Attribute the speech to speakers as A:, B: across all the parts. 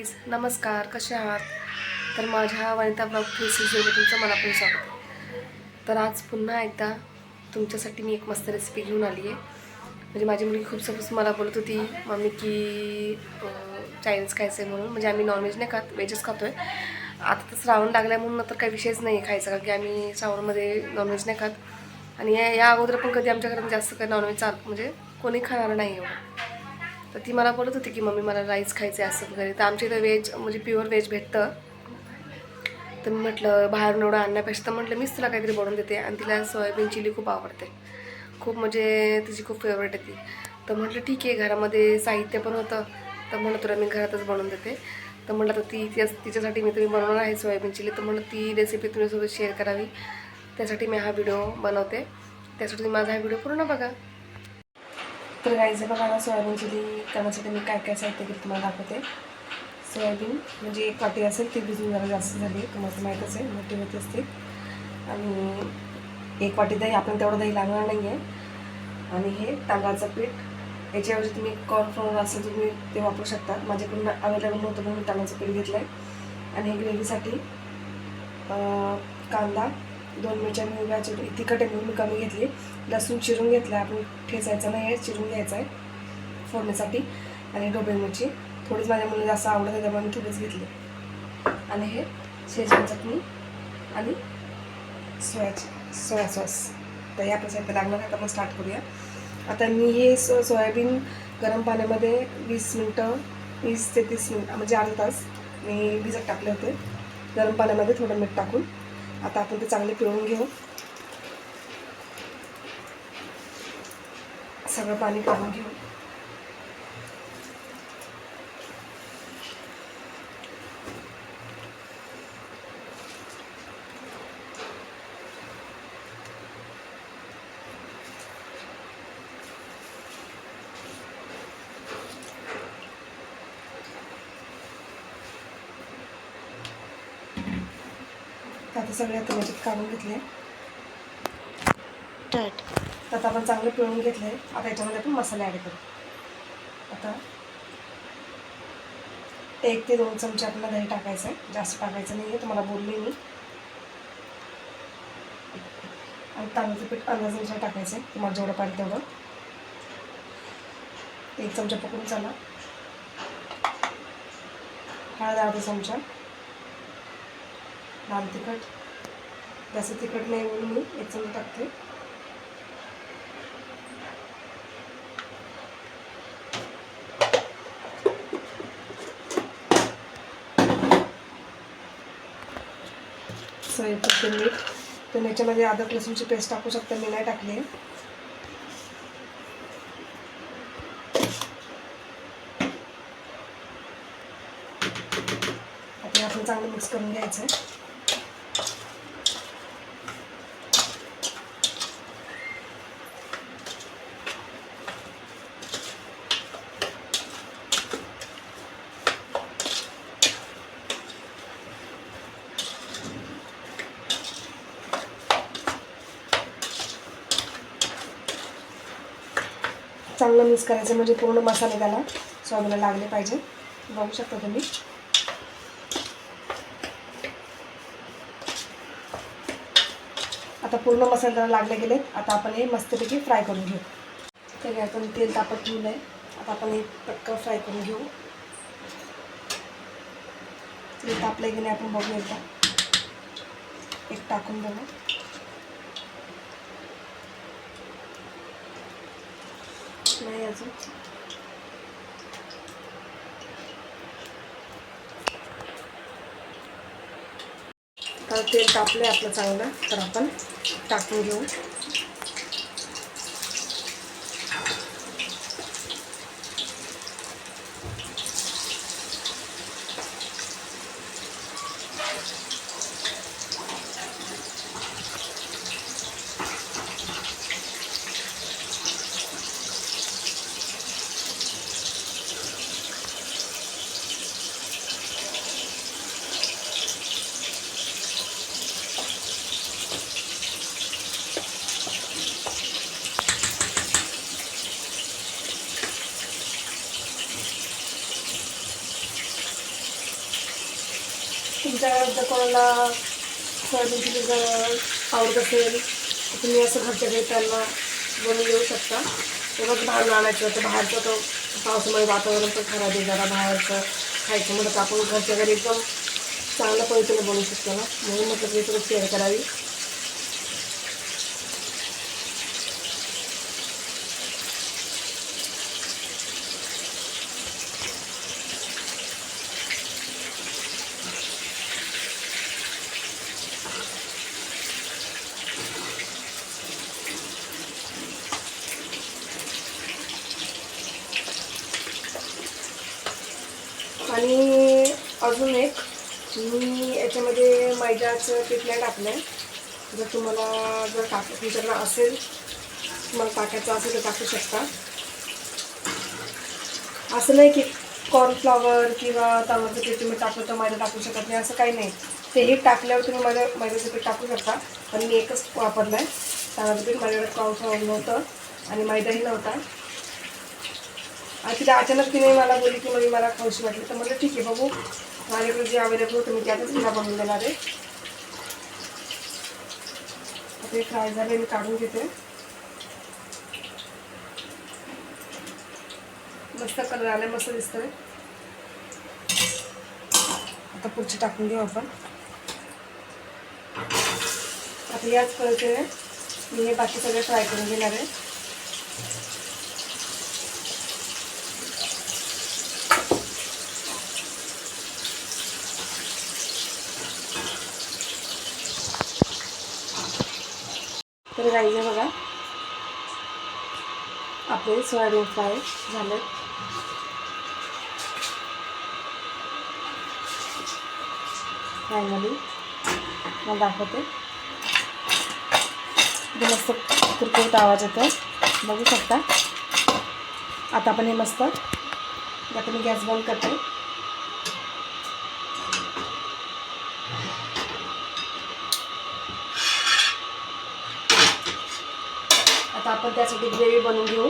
A: Please नमस्कार कसे आहात? तर माझ्या वनिता ब्लॉग थ्री सिक्समध्ये तुमचं मनापासून स्वागत तर आज पुन्हा एकदा तुमच्यासाठी मी एक मस्त रेसिपी घेऊन आली आहे. म्हणजे माझी मुलगी खूप सपोज मला बोलत होती मम्मी की चायनीज खायचं आहे म्हणून. म्हणजे आम्ही नॉनव्हेज नाही खात व्हेजच खातो आहे आता तर श्रावण लागल्या म्हणून तर काही विषयच नाही आहे खायचा कारण की आम्ही श्रावणमध्ये नॉनव्हेज नाही खात. आणि या या अगोदर पण कधी आमच्या घरात जास्त काही नॉनव्हेज चाल म्हणजे कोणी खाणार नाही एवढं. तर ती मला बोलत होती की मम्मी मला राईस खायचे असं वगैरे. तर आमच्या इथं व्हेज म्हणजे प्युअर व्हेज भेटतं. तर मी म्हटलं बाहेरून एवढं आणण्यापेक्षा तर म्हटलं मीच तुला काहीतरी बनवून देते आणि तिला सोयाबीन चिली खूप आवडते. खूप म्हणजे तिची खूप फेवरेट आहे ती. तर म्हटलं ठीक आहे घरामध्ये साहित्य पण होतं. तर म्हटलं तुला मी घरातच बनवून देते. तर म्हटलं तर ती तिच्यासाठी मी तुम्ही बनवणार आहे सोयाबीन चिली तर म्हटलं ती रेसिपी तुझ्यासोबत शेअर करावी. त्यासाठी मी हा व्हिडिओ बनवते. त्यासाठी तुम्ही माझा हा व्हिडिओ पूर्ण बघा. तर गाईचं बघा ना सोयाबीन चिली करण्यासाठी मी काय काय साहित्य घेतलं तुम्हाला दाखवते. सोयाबीन म्हणजे एक वाटी असेल ती भिजून जरा जास्त झाली तुम्हाला माहीतच आहे मोठी होत असते. आणि एक वाटी दही आपण तेवढं दही लागणार नाही आहे आणि हे तांदळाचं पीठ. याच्याऐवजी तुम्ही कॉर्नफ्लोअर असेल तुम्ही ते वापरू शकता. माझ्याकडून अवेलेबल नव्हतं म्हणून मी तांदळाचं पीठ घेतलं आहे आणि हे ग्रेव्हीसाठी कांदा दोन मिरच्या मी उभ्या तिखट आहे मी कमी घेतली. लसूण चिरून घेतलं आपण ठेचायचं नाही आहे चिरून घ्यायचं आहे फोडण्यासाठी आणि ढोबळी मिरची. थोडीच माझ्या मुलांना जास्त आवडत आहे त्यामुळे मी थोडीच घेतली. आणि हे शेजवान चटणी आणि सोयाची सोया सॉस. तर या प्रसाद लागणार आहे आपण स्टार्ट करूया. आता मी हे सो सोयाबीन गरम पाण्यामध्ये वीस मिनटं वीस ते तीस मिनटं म्हणजे अर्धा तास मी भिजत टाकले होते. गरम पाण्यामध्ये थोडं मीठ टाकून. आता आपण ते चांगले पिळून घेऊ. सगळं पाणी काढून घेऊ. आता सगळे आता याच्यात काढून घेतले. तर आता आपण चांगले पिळून घेतले. आता याच्यामध्ये आपण मसाले ॲड करू. आता एक ते दोन चमचे आपल्याला दही टाकायचं आहे जास्त टाकायचं नाही आहे तुम्हाला बोलले मी. आणि तांदळाचं पीठ अंदाजानुसार टाकायचं आहे तुम्हाला जेवढं पाहिजे तेवढं. एक चमचा पकडून चाला. हळद अर्धा चमचा. लाल तिखट. जास्त तिखट नाही म्हणून मी एक चमचा टाकते. सोयाबीन मीठ तर याच्यामध्ये अदरक लसूणची पेस्ट टाकू शकता मी नाही टाकली. आहे आता आपण चांगलं मिक्स करून घ्यायचं. चांगलं मिक्स करायचं म्हणजे पूर्ण मसाले त्याला स्वादला लागले पाहिजे. बघू शकता तुम्ही. आता पूर्ण मसाले त्याला लागले गेले आता आपण हे मस्तपैकी फ्राय करून घेऊ. तर आपण तेल तापत ठेवलं आहे आता आपण हे पटकन फ्राय करून घेऊ. तेल तापले गेले आपण बघू एकदा. एक टाकून बघू. नाही अजून. तर तेल आहे आपलं चांगलं तर आपण टाकून घेऊ. तुमच्या जर कोणाला सोयाबीनची जर आवडत असेल तर तुम्ही असं घरच्या घरी त्यांना बनवून देऊ शकता. तेव्हाच बाहेरून आणायचं तर बाहेरचं तर पावसामुळे वातावरण पण खराब आहे. जरा बाहेरचं खायचं म्हणत आपण घरच्या घरी एकदम चांगल्या पद्धतीने बनवू शकतो ना. म्हणून म्हटलं की सगळं शेअर करावी. आणि अजून एक मी याच्यामध्ये मैद्याचं पीठ नाही टाकलं आहे जर तुम्हाला जर टाक तुमच्याकडं असेल तुम्हाला टाकायचं असेल तर टाकू शकता. असं नाही की कॉर्नफ्लॉवर किंवा तांदळाचं पीठ तुम्ही टाकलं तर मैदा टाकू शकत नाही असं काही नाही. तेही टाकल्यावर तुम्ही मैदा मैद्याचं पीठ टाकू शकता. पण मी एकच वापरलं आहे तांदळाचं पीठ माझ्याकडे कॉर्नफ्लॉवर नव्हतं आणि मैदाही नव्हता. आणि तिला अचानक तिने मला बोलली की मग मला खाऊशी वाटली. तर म्हटलं ठीक आहे बघू. माझ्याकडे जे अवेलेबल होतं मी त्यातच तिला बनवून देणार आहे. ते फ्राय झाले मी काढून घेते. मस्त कलर आले मस्त दिसतोय. आता पुढचे टाकून घेऊ आपण. आता याच पद्धतीने मी हे बाकी सगळे फ्राय करून घेणार आहे. तर राहिले बघा. आपले सोयाबीन फ्राय झाले. फायनली मला दाखवते. मस्त कुरकुरीत आवाज येतो बघू शकता. आता आपण हे मस्त आता मी गॅस बंद करते आता आपण त्यासाठी ग्रेव्ही बनवून घेऊ.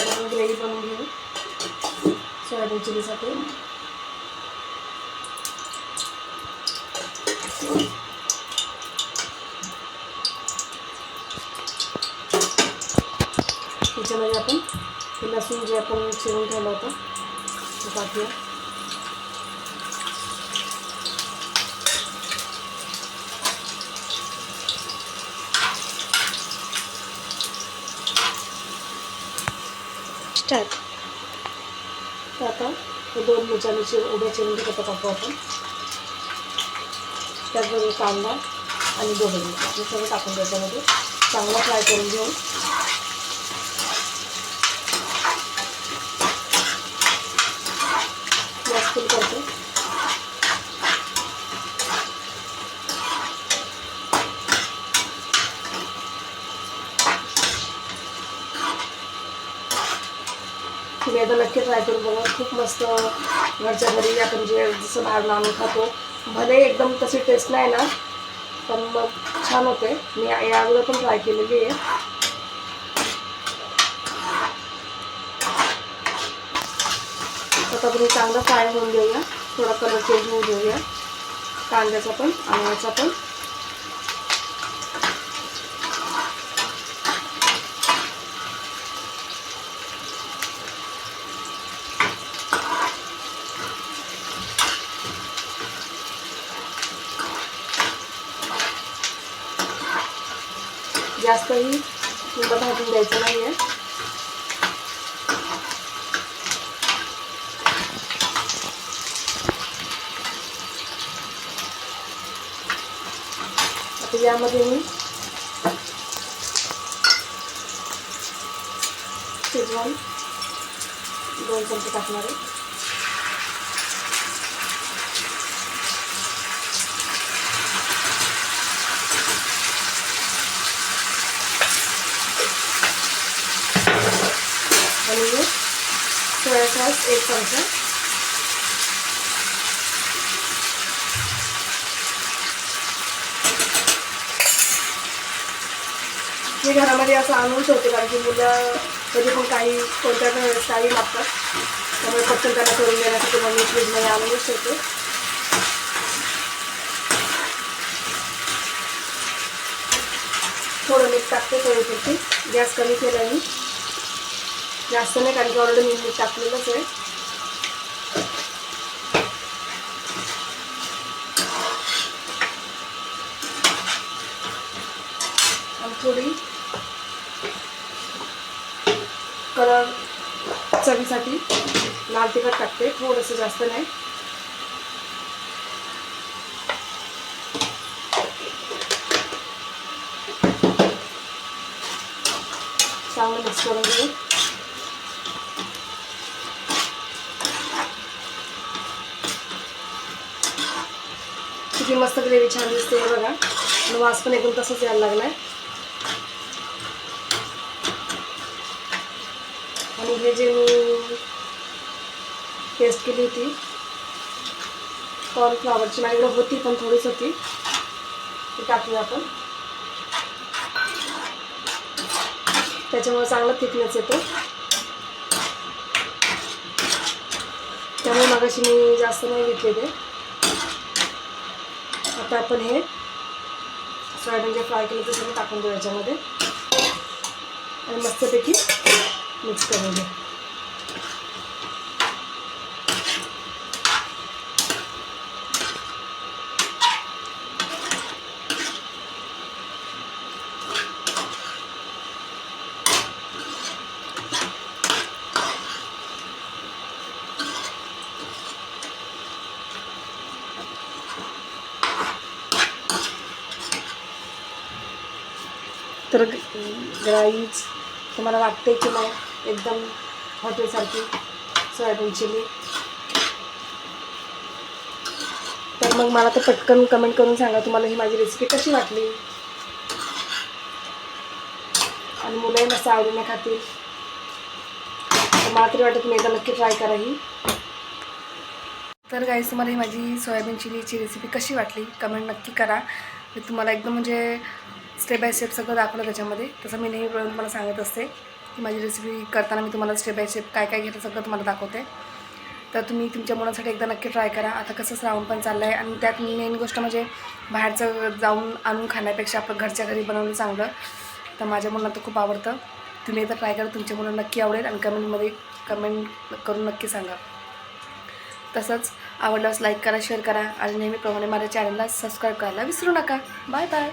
A: आपण ग्रेव्ही बनवून घेऊ. सोयाबीन चिलीसाठी. त्याच्यामध्ये आपण लसूण जे आपण चिरून ठेवलं होतं ते टाकूया. स्टार्ट तर आता हे दोन मिरच्या उभ्या चिरून घेतो टाकू आपण. त्याचबरोबर कांदा आणि दोन मिरच्या हे सगळं टाकून त्याच्यामध्ये चांगला फ्राय करून घेऊन गॅस फुल करतो तुम्ही आता नक्की ट्राय करून बघा. खूप मस्त घरच्या घरी आपण जे जसं बाहेर आणून खातो. भले एकदम तशी टेस्ट नाही ना पण मग छान होते. मी या अगोदर पण ट्राय केलेली आहे. आता आपण चांगलं फ्राय होऊन घेऊया. थोडा कलर चेंज होऊन घेऊया. कांद्याचा पण आणि याचा पण. जास्तही तुला भाजून द्यायचं नाही आहे आता यामध्ये मी शेजवान दोन चमचे टाकणार आहे आणि हे सोया सॉस एक चमचा मी घरामध्ये असं आणून ठेवते कारण की मुलं कधी पण काही कोणत्या पण वेळेस काही मागतात त्यामुळे पटकन त्यांना करून देण्यासाठी मग मी फ्रीजमध्ये आणूनच ठेवते. थोडं मीठ टाकते थोडी गॅस कमी केला मी. जास्त नाही कारण की ऑलरेडी मी मीठ टाकलेलंच आहे. आणि थोडी कलर चवीसाठी लाल तिखट टाकते थोडंसं जास्त नाही. चांगलं मिक्स करून घेऊ. किती मस्त ग्रेव्ही छान दिसते हे बघा. आणि वास पण एकदम तसंच यायला लागला आहे आणि हे जे मी टेस्ट केली होती कॉर्नफ्लॉवरची माझ्याकडे होती पण थोडीच होती. ती टाकली आपण. त्याच्यामुळे चांगला थिकनेस येतो. त्यामुळे मगाशी मी जास्त नाही घेतले ते आता आपण हे सोयाबीन जे म्हणजे फ्राय केलं ते सगळं टाकून देऊ याच्यामध्ये. आणि मस्तपैकी मिक्स करून घेऊ तर ग्राईज तुम्हाला वाटते की नाही? एकदम हॉटेलसारखी सोयाबीन चिली. तर मग मला तर पटकन कमेंट करून सांगा तुम्हाला ही माझी रेसिपी कशी वाटली. आणि मुलंही मस्त आवडीने खातील. तर मला तरी वाटतं तुम्ही एकदा नक्की ट्राय करा ही. तर गाईज तुम्हाला ही माझी सोयाबीन चिलीची रेसिपी कशी वाटली? कमेंट नक्की करा. मी तुम्हाला एकदम म्हणजे स्टेप बाय स्टेप सगळं दाखवलं त्याच्यामध्ये. तसं मी नेहमीप्रमाणे तुम्हाला सांगत असते की माझी रेसिपी करताना मी तुम्हाला स्टेप बाय स्टेप काय काय घेतं सगळं तुम्हाला दाखवते. तर तुम्ही तुमच्या मुलांसाठी एकदा नक्की ट्राय करा. आता कसं श्रावण पण चाललं आहे आणि त्यात मेन गोष्ट म्हणजे बाहेरचं जाऊन आणून खाण्यापेक्षा आपलं घरच्या घरी बनवलं चांगलं. तर माझ्या मुलांना तर खूप आवडतं. तुम्ही एकदा ट्राय करा. तुमच्या मुलांना नक्की आवडेल आणि कमेंटमध्ये कमेंट करून नक्की सांगा. तसंच आवडल्यास लाईक करा शेअर करा आणि नेहमीप्रमाणे माझ्या चॅनलला सबस्क्राईब करायला विसरू नका. Bye bye